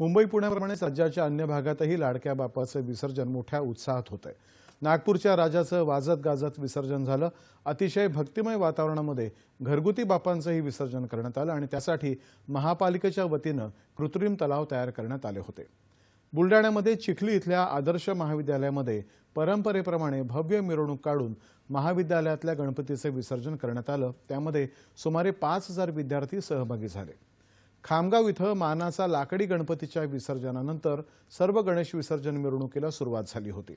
मुंबई पुण्याप्रमाणेच राज्याच्या अन्य भागातही लाडक्या बापाचं विसर्जन मोठ्या उत्साहात होत आहे नागपूरच्या राजाचं वाजत गाजत विसर्जन झालं. अतिशय भक्तिमय वातावरणामध्ये घरगुती बापांचंही विसर्जन करण्यात आलं आणि त्यासाठी महापालिकेच्या वतीनं कृत्रिम तलाव तयार करण्यात आले होते. बुलडाण्यामध्ये चिखली इथल्या आदर्श महाविद्यालयामध्ये परंपरेप्रमाणे भव्य मिरवणूक काढून महाविद्यालयातल्या गणपतीचं विसर्जन करण्यात आलं. त्यामध्ये सुमारे पाच हजार विद्यार्थी सहभागी झाले. खामगाव इथं मानाचा लाकडी गणपतीच्या विसर्जनानंतर सर्व गणेश विसर्जन मिरवणुकीला सुरुवात झाली होती.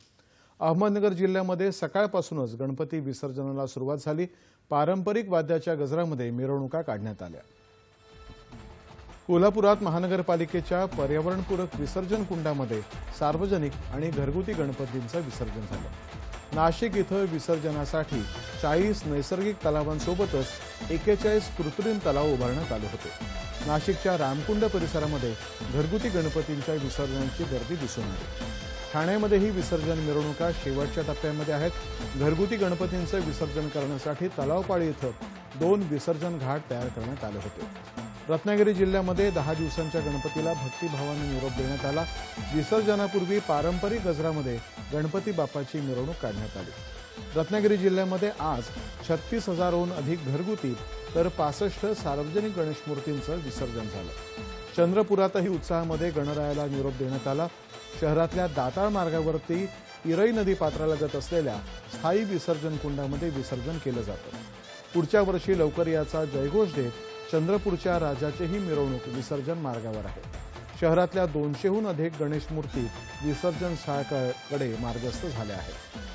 अहमदनगर जिल्ह्यामध्ये सकाळपासूनच गणपती विसर्जनाला सुरुवात झाली. पारंपरिक वाद्याच्या गजरामध्ये मिरवणुका काढण्यात आल्या. कोल्हापुरात महानगरपालिकेच्या पर्यावरणपूरक विसर्जन कुंडामध्ये सार्वजनिक आणि घरगुती गणपतींचं विसर्जन झालं. नाशिक इथं विसर्जनासाठी चाळीस नैसर्गिक तलावांसोबतच एक्केचाळीस कृत्रिम तलाव उभारण्यात आले होते. नाशिकच्या रामकुंड परिसरामध्ये घरगुती गणपतींच्या विसर्जनाची गर्दी दिसून आली. ठाण्यामध्येही विसर्जन मिरवणुका शेवटच्या टप्प्यामध्ये आहेत. घरगुती गणपतींचं विसर्जन करण्यासाठी तलावपाळी इथं दोन विसर्जन घाट तयार करण्यात आले होते. रत्नागिरी जिल्ह्यामध्ये दहा दिवसांच्या गणपतीला भक्तिभावाने निरोप देण्यात आला. विसर्जनापूर्वी पारंपरिक गजरामध्ये गणपती बाप्पाची मिरवणूक काढण्यात आली. रत्नागिरी जिल्ह्यामध्ये आज छत्तीस हजारहून अधिक घरगुती तर पासष्ट सार्वजनिक गणेशमूर्तींचं विसर्जन झालं. चंद्रपुरातही उत्साहामध्ये गणरायाला निरोप देण्यात आला. शहरातल्या दाताळ मार्गावरती इरई नदी पात्रालगत असलेल्या स्थायी विसर्जन कुंडामध्ये विसर्जन केलं जातं. पुढच्या वर्षी लवकर याचा जयघोष देत चंद्रपूरच्या राजाचीही मिरवणूक विसर्जन मार्गावर आहे. शहरातल्या दोनशेहून अधिक गणेश मूर्ती विसर्जन स्थळाकडे मार्गस्थ झाल्या आहेत.